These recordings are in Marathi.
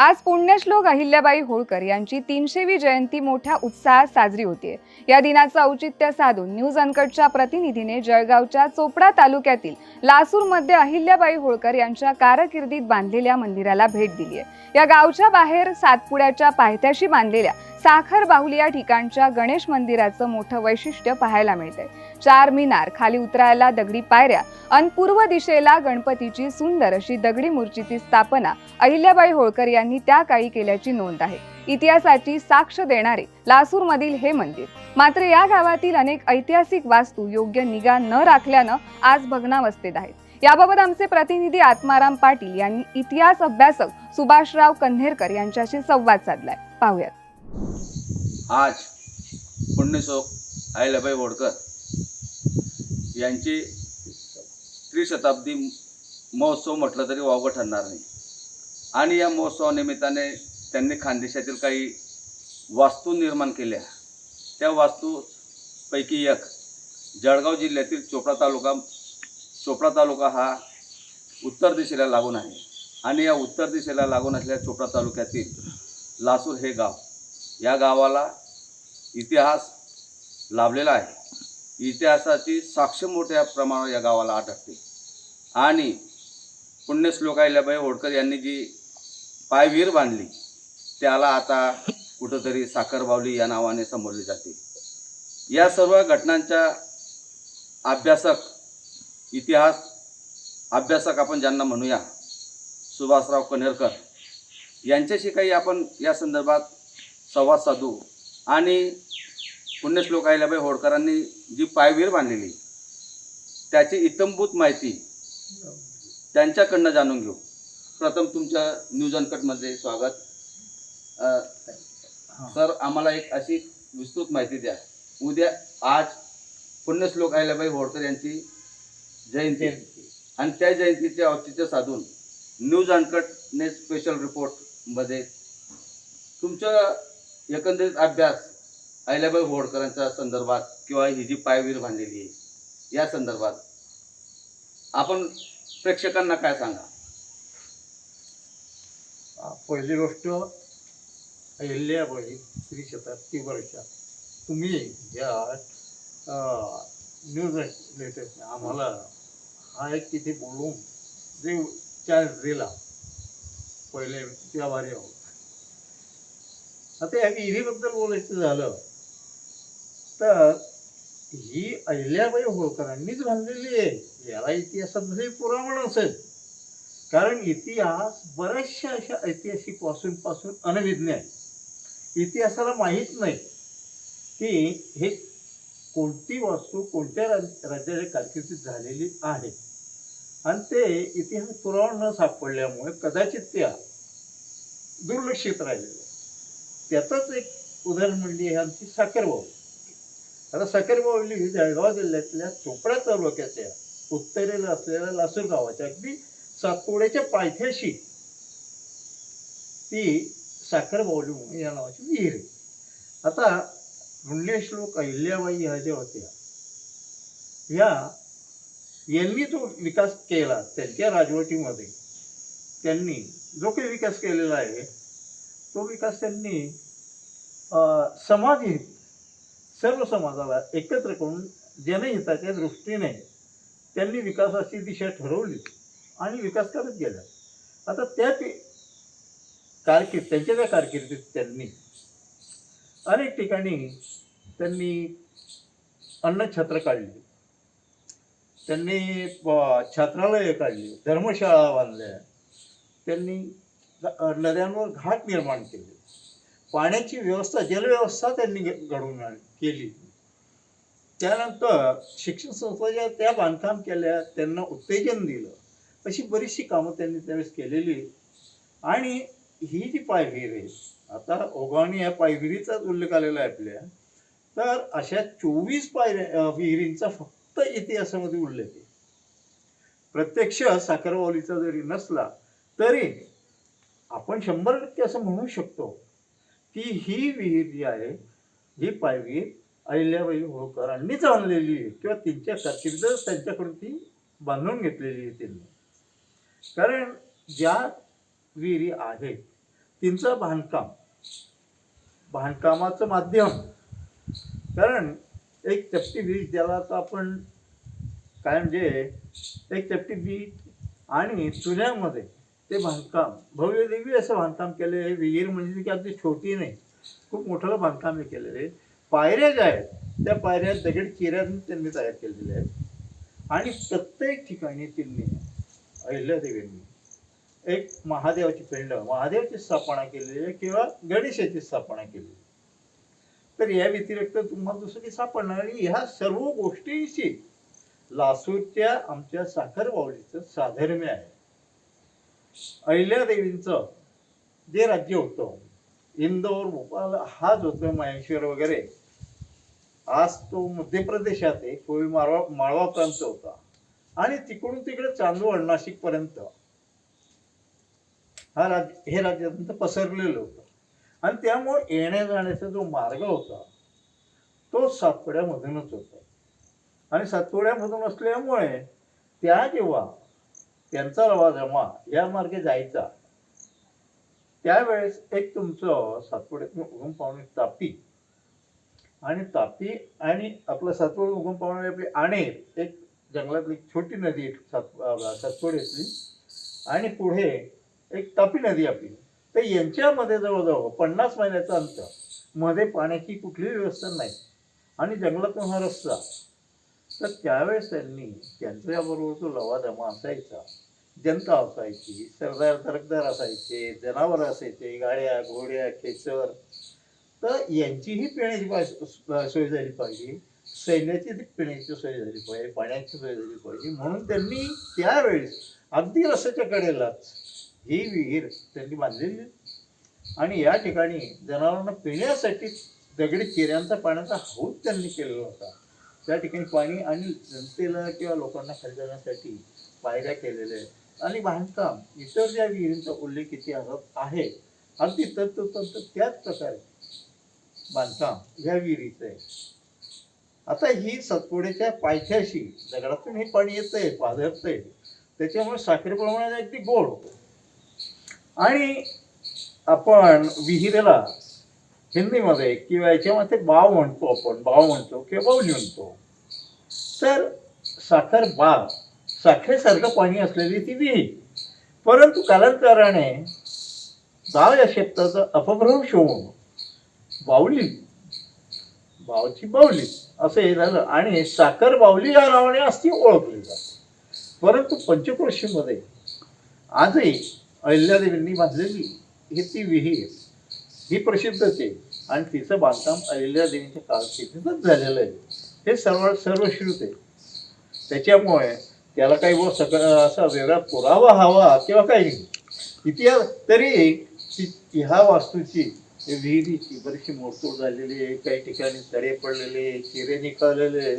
आज पुण्यश्लोक अहिल्याबाई होळकर यांची तीनशेवी जयंती मोठ्या उत्साहात साजरी होतीये. या दिनाचं औचित्य साधून न्यूज अनकटच्या प्रतिनिधीने जळगावच्या चोपडा तालुक्यातील लासूरमध्ये अहिल्याबाई होळकर यांच्या कारकिर्दीत बांधलेल्या मंदिराला भेट दिली आहे या गावच्या बाहेर सातपुड्याच्या पायथ्याशी बांधलेल्या साखर बाहुली या ठिकाणच्या गणेश मंदिराचं मोठं वैशिष्ट्य पाहायला मिळतंय. चार मिनार खाली उतरायला दगडी पायऱ्या अन पूर्व दिशेला गणपतीची सुंदर अशी दगडी मूर्तीची स्थापना अहिल्याबाई होळकर यांनी त्या काळी केल्याची नोंद आहे. इतिहासाची साक्ष देणारे लासूरमधील हे मंदिर. मात्र या गावातील अनेक ऐतिहासिक वास्तू योग्य निगा न राखल्यानं आज भग्नावस्थेत आहेत. याबाबत आमचे प्रतिनिधी आत्माराम पाटील यांनी इतिहास अभ्यासक सुभाषराव कन्हेरकर यांच्याशी संवाद साधलाय. पाहूयात. आज पुण्यशोक हो, अहिल्याबाई होडकर यांची त्रिशताब्दी महोत्सव म्हटलं तरी वावगं ठरणार नाही. आणि या महोत्सवानिमित्ताने त्यांनी खानदेशातील काही वास्तू निर्माण केल्या. त्या वास्तूपैकी एक जळगाव जिल्ह्यातील चोपडा तालुका चोपडा तालुका हा उत्तर दिशेला लागून आहे. आणि या उत्तर दिशेला लागून असलेल्या चोपडा तालुक्यातील लासूर हे गाव या गावाला इतिहास लाभलेला आहे. इतिहासाची साक्ष मोठ्या प्रमाणावर या गावाला आढळते. आणि पुण्यश्लोक अहिल्याबाई होडकर यांनी जी पायवीर बांधली त्याला आता कुठंतरी साखरबावली या नावाने संबोधले जाते. या सर्व घटनांच्या अभ्यासक इतिहास अभ्यासक आपण ज्यांना म्हणूया सुभाषराव कन्हेरकर यांच्याशी काही आपण या संदर्भात संवाद साधू. आणि पुण्यश्लोक अहिल्याबाई होळकरांनी जी पायवीर बांधलेली त्याची इतंभूत माहिती त्यांच्याकडनं जाणून घेऊ. प्रथम तुमच्या न्यूज अनकटमध्ये स्वागत. सर आम्हाला एक अशी विस्तृत माहिती द्या. उद्या आज पुण्यश्लोक अहिल्याबाई होळकर यांची जयंती. आहे. आणि त्या जयंतीचे औचित्य साधून न्यूज अनकटने स्पेशल रिपोर्टमध्ये तुमचं एकंदरीत अभ्यास अहिल्याबाई होळकरांच्या संदर्भात किंवा ही जी पायवीर बांधलेली आहे या संदर्भात आपण प्रेक्षकांना काय सांगा? पहिली गोष्ट अहिल्याबाई स्त्री शताब्दी वर्षात तुम्ही या न्यूज लेटेस्ट आम्हाला हा एक तिथे बोलून जे चान्स दिला पहिले त्या भारी आहोत. आता या विहिरीबद्दल बोलायचं झालं तर ही अहिल्याबाई होळकरांनीच बांधलेली आहे. याला इतिहासामध्ये पुरावण असेल. कारण इतिहास बऱ्याचशा अशा ऐतिहासिक वास्तूंपासून अनविज्ञ आहे. इतिहासाला माहीत नाही. की हे कोणती वास्तू कोणत्या राज राज्याच्या कारकिर्दीत झालेली आहे? आणि ते इतिहास पुरावा न सापडल्यामुळे कदाचित त्या दुर्लक्षित राहिलेल्या त्याचंच एक उदाहरण म्हणजे हे आमची साखरबावली आता साखरबावली ही जळगाव जिल्ह्यातल्या चोपडा तालुक्याच्या उत्तरेला असलेल्या लासूर गावाच्या अगदी सातपुड्याच्या पायथ्याशी ती साखरबावली म्हणून या नावाची विहीर आहे. आता लोक अहिल्याबाई ह्या ज्या होत्या ह्या यांनी जो विकास केला त्यांच्या राजवटीमध्ये त्यांनी जो काही विकास केलेला आहे तो विकास त्यांनी समाजहित सर्व समाजाला एकत्र करून जनहिताच्या दृष्टीने त्यांनी विकासाची दिशा ठरवली आणि विकास करत गेला. आता त्या कारकीर्द त्यांच्या त्या कारकिर्दीत त्यांनी अनेक ठिकाणी त्यांनी अन्नछत्र काढली. त्यांनी छात्रालयं काढली धर्मशाळा बांधल्या. त्यांनी नद्यांवर घाट निर्माण केले. पाण्याची व्यवस्था जलव्यवस्था त्यांनी घडवून आण- केली. त्यानंतर शिक्षण संस्था ज्या त्या बांधकाम केल्या त्यांना उत्तेजन दिलं. अशी बरीचशी कामं त्यांनी त्यावेळेस केलेली. आणि ही जी पायविहीर आहे आता ओघाणी या पायविहिरीचाच उल्लेख आलेला आहे आपल्या. तर अशा चोवीस पाय विहिरींचा फक्त इतिहासामध्ये उल्लेख आहे. प्रत्यक्ष साखरवालीचा जरी नसला तरी आपण शंभर टक्के असं म्हणू शकतो की ही विहीर जी आहे ही पायवीर अहिल्याबाई होळकरांनीच आणलेली आहे किंवा त्यांच्या कारकिर्दच त्यांच्याकडून ती बांधून घेतलेली आहे त्यांनी. कारण ज्या विहिरी आहेत त्यांचं बांधकाम बांधकामाचं माध्यम कारण एक चपटी वीज ज्याला तर आपण काय म्हणजे एक चपटी वीज आणि चुन्यामध्ये ते बांधकाम. भव्य देवी असं बांधकाम केलं आहे. विहीर म्हणजे की अगदी छोटी नाही. खूप मोठं बांधकाम हे केलेलं आहे. पायऱ्या ज्या आहेत त्या पायऱ्या दगड चिऱ्यातून त्यांनी तयार केलेल्या आहेत. आणि प्रत्येक ठिकाणी त्यांनी अहिल्यादेवींनी एक महादेवाची पिंड महादेवाची स्थापना केलेली आहे किंवा गणेशाची स्थापना केलेली तर या व्यतिरिक्त तुम्हाला दुसरं काही सापडणार आणि ह्या सर्व गोष्टींशी लासूरच्या आमच्या साखरबावलीचं साधर्म्य आहे. अहिल्यादेवींचं जे राज्य होतं इंदोर भोपाल हा जो होतो महेश्वर वगैरे आज तो मध्य प्रदेशात आहे कोळी माळवा माळवा प्रांत होता. आणि तिकडून तिकडे चांदवड नाशिक पर्यंत हा राज्य हे राज्यात पसरलेलं होतं. आणि त्यामुळे येण्या जाण्याचा जो मार्ग होता तो सातपुड्यामधूनच होता. आणि सातपुड्यामधून असल्यामुळे त्या जेव्हा त्यांचा रवा जमा या मार्गे जायचा. त्यावेळेस एक तुमचं सातपुडे उगम पावणे तापी. आणि तापी आणि आपलं सातपुडे उगम पाहुणे आपली आणेर एक जंगलातली छोटी नदी सात सातपुडेतली सातपुड्यातली. आणि पुढे एक तापी नदी आपली. तर यांच्यामध्ये जवळजवळ पन्नास महिन्याचं अंतर. मध्ये पाण्याची कुठलीही व्यवस्था नाही. आणि जंगलातून हा रस्ता तर त्यावेळेस त्यांनी त्यांच्याबरोबर जो लवादमा असायचा जनता असायची सरदार तरकदार असायचे जनावर असायचे गाड्या घोड्या खेचर तर यांचीही पिण्याची पाय- सोय झाली पाहिजे. सैन्याची ती पिण्याची सोय झाली पाहिजे पाण्याची सोय झाली पाहिजे. म्हणून त्यांनी त्यावेळेस अगदी रस्त्याच्या कडेलाच ही विहीर त्यांनी बांधलेली. आणि या ठिकाणी जनावरांना पिण्यासाठी दगडी चिऱ्यांचा पाण्याचा हौद त्यांनी केलेला होता. त्या ठिकाणी पाणी आणि जनतेला किंवा लोकांना खरेदण्यासाठी पायऱ्या केलेल्या आहेत. आणि बांधकाम इतर ज्या विहिरींचा उल्लेख इतिहासात आहे अगदी तंतोतंत त्याच प्रकारे बांधकाम ह्या विहिरीचं आहे. आता ही सतपुड्याच्या पायथ्याशी दगडातून हे पाणी येतंय आहे त्याच्यामुळे साखरेप्रमाणे अगदी गोड होतो. आणि आपण विहिरीला हिंदीमध्ये किंवा याच्यामध्ये बाव म्हणतो आपण बाव म्हणतो किंवा बावली म्हणतो तर साखर बाव साखरेसारखं पाणी असलेली ती विहीर. परंतु कालांतराने बाव या शब्दाचा अपभ्रंश होऊन बावली. बावची बावली असं हे झालं. आणि साखर बावली या नावाने असती ओळखली जाते. परंतु पंचक्रोशीमध्ये आजही अहिल्यादेवींनी बांधलेली ही ती विहीर ही प्रसिद्धच आहे आणि तिचं बांधकाम अहिल्यादेवींच्या कालखेतीतच झालेलं आहे. हे सर्व सर्वश्रुत आहे. त्याच्यामुळे त्याला काही व सगळं असा वेगळा पुरावा हवा किंवा काही नाही. इतिहास तरी ती ह्या वास्तूची विहिरीची बरीचशी मोडतोड झालेली आहे. काही ठिकाणी तडे पडलेले चिरे निघालेले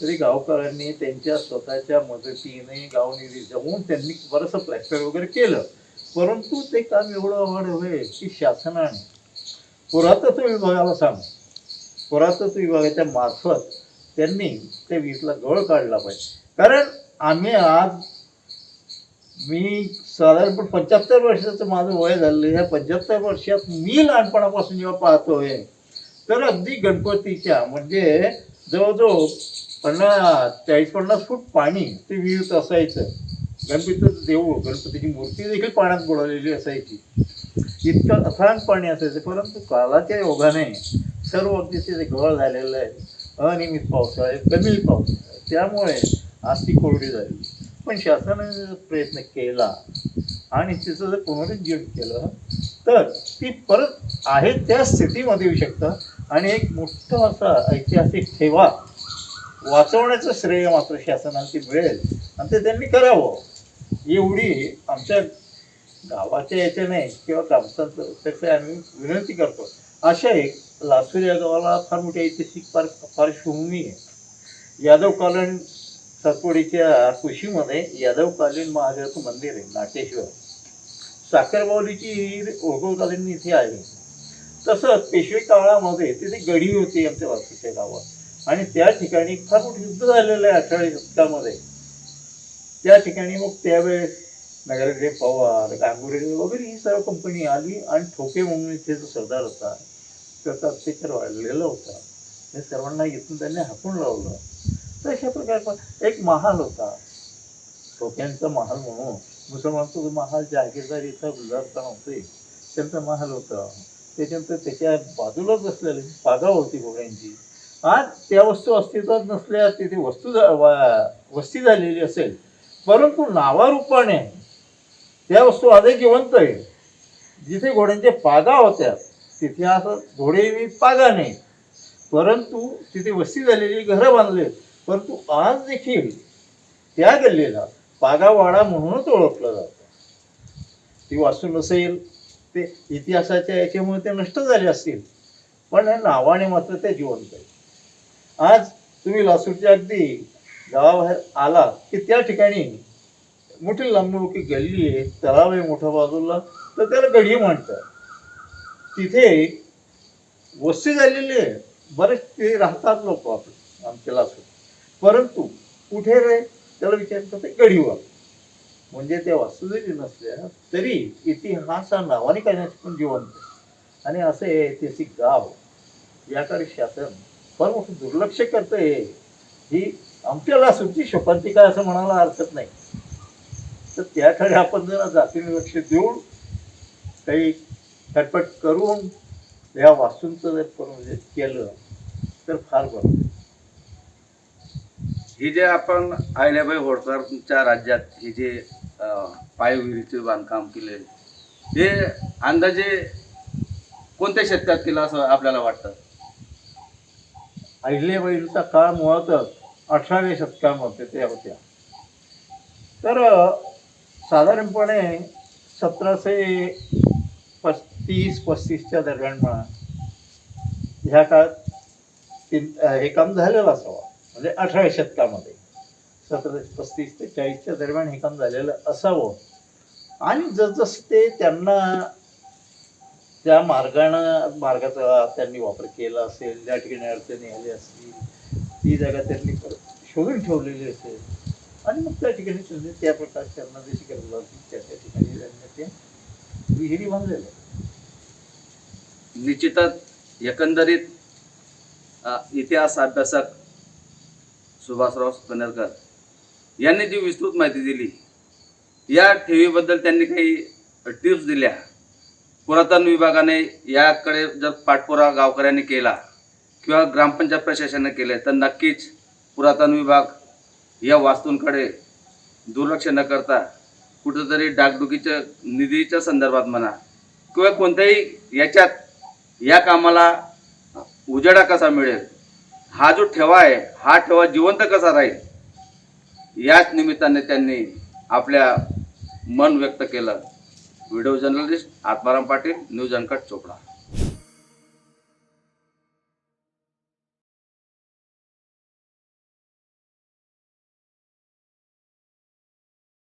तरी गावकऱ्यांनी त्यांच्या स्वतःच्या मदतीने गावनिधी जमवून त्यांनी बरंचसं प्लॅस्टर वगैरे केलं. परंतु ते काम एवढं अवघड होय की शासनाने पुरातत्व विभागाला सांग. पुरातत्व विभागाच्या मार्फत त्यांनी त्या वीजला गळ काढला पाहिजे. कारण आम्ही आज मी साधारणपण पंच्याहत्तर वर्षाचं माझं वय झालेलं आहे. ह्या पंच्याहत्तर वर्षात मी लहानपणापासून जेव्हा पाहतोय तर अगदी गणपतीच्या म्हणजे जवळजवळ पन्नास चाळीस पन्नास फूट पाणी ते विहिरीत असायचं. गणपतीचं देऊळ गणपतीची मूर्ती देखील पाण्यात बुडवलेली असायची. इतकं अथांग पाणी असायचं परंतु कालाच्या योगाने सर्व अगदी तिथे गळ झालेलं आहे. अनियमित पावसाळे कमी पाऊस त्यामुळे आज ती कोरडी झाली. पण शासनाने जर प्रयत्न केला आणि तिचं जर पुनरुज्जीवन केलं तर ती परत आहे त्या स्थितीमध्ये येऊ शकतं. आणि एक मोठं असा ऐतिहासिक ठेवा वाचवण्याचं श्रेय मात्र शासनाला मिळेल. आणि ते त्यांनी करावं. एवढी आमच्या गावाच्या याच्याने किंवा ग्रामस्थांचं त्याचं आम्ही विनंती करतो. अशा एक लासूर या गावाला फार मोठी ऐतिहासिक पार पार्श्वभूमी आहे. यादवकालीन सातपुडीच्या कुशीमध्ये यादवकालीन महादेवाचं मंदिर आहे नाटेश्वर. साखरबावलीची ओळखवकालीन इथे आहे. तसंच पेशवे काळामध्ये तिथे गढी होती आमच्या वास्तूच्या गावात. आणि त्या ठिकाणी फार मोठं युद्ध झालेलं आहे अठराव्या शतकामध्ये. त्या ठिकाणी मग त्यावेळेस नगराचे पवार गांगुरे वगैरे ही सर्व कंपनी आली आणि ठोके म्हणून इथे जो सरदार होता त्याचा अत्याचार वाढलेला होता. हे सर्वांना इथून त्यांनी हाकून लावलं. तर अशा प्रकारचा एक महाल होता. ठोक्यांचा महाल म्हणून. मुसलमानचा जो महाल जहागीरदारीचा गुजरातचा होते त्यांचा महाल होता. त्याच्यानंतर त्याच्या बाजूलाच बसलेली पागा होती घोड्यांची आज त्या वस्तू अस्तित्वात नसल्या तिथे वस्तू झा- वा- वस्ती झालेली असेल परंतु नावारूपाने त्या वस्तू आधी जिवंत आहे. जिथे घोड्यांच्या पागा होत्या तिथे असं घोडे पागा नाही. परंतु तिथे वस्ती झालेली घरं बांधले परंतु आज देखील त्या गल्लीला पागावाडा म्हणूनच ओळखलं जातं. ती वाचू नसेल ते इतिहासाच्या याच्यामुळे ते नष्ट झाले असतील. पण नावाने मात्र ते जिवंत आहे. आज तुम्ही लासूरच्या अगदी गावाबाहेर आला की त्या ठिकाणी मोठी लांबमुखी गल्ली आहे तलाव आहे मोठ्या बाजूला तर त्याला गढी म्हणतात. तिथे वस्ती झालेली आहे. बरेच ते राहतात लोक आपले आमच्या लासूर परंतु कुठे रे? त्याला विचारतात ते गडीवर म्हणजे त्या वास्तू जरी नसल्या तरी इतिहास हा नावाने करण्याचे पण जिवंत आणि असं ऐतिहासिक गाव. याकडे शासन फार मोठं दुर्लक्ष करतं आहे ही आमच्या लासूरची शोकांतिका असं म्हणायला हरकत नाही. तर त्याकडे आपण जरा जातीने लक्ष देऊन काही खटपट करून या वास्तूंचं जर करून केलं तर फार बरं. ही जे आपण अहिल्याबाई होळकरच्या राज्यात हे जे पायविहिरीचे बांधकाम केले हे अंदाजे कोणत्या शतकात केलं असं आपल्याला वाटतं? अहिल्याबाईंचा काळ मुळातच अठराव्या शतकामध्ये त्या होत्या. तर साधारणपणे सतराशे पस्तीस पस्तीसच्या दरम्यान म्हणा ह्या काळात तीन हे काम झालेलं असावं. म्हणजे अठराव्या शतकामध्ये सतराशे पस्तीस ते चाळीसच्या दरम्यान हे काम झालेलं असावं. आणि जसजसं ते त्यांना त्या मार्गानं मार्गाचा त्यांनी वापर केला असेल त्या ठिकाणी अडचणी आली असतील ती जागा त्यांनी शोधून ठेवलेली असते आणि मग त्या ठिकाणी त्यांनी त्या प्रकारे त्यांना जशी गरज लागली त्या त्या ठिकाणी त्यांनी विहिरी बांधलेल्या निश्चितच एकंदरीत इतिहास अभ्यासक सुभाषराव कनेरकर यांनी जी विस्तृत माहिती दिली या ठेवीबद्दल त्यांनी काही टिप्स दिल्या. पुरातन विभागाने याकडे जर पाठपुरा गावकऱ्यांनी केला किंवा ग्रामपंचायत प्रशासनाने केले तर नक्कीच पुरातन विभाग या वास्तूंकडे दुर्लक्ष न करता कुठंतरी डागडुकीच्या निधीच्या संदर्भात म्हणा किंवा कोणत्याही याच्यात या कामाला उजेडा कसा मिळेल हा जो ठेवा आहे हा ठेवा जिवंत कसा राहील याच निमित्ताने त्यांनी आपल्या मन व्यक्त केलं. Video journalist Atmaram Patil news uncut Chopda.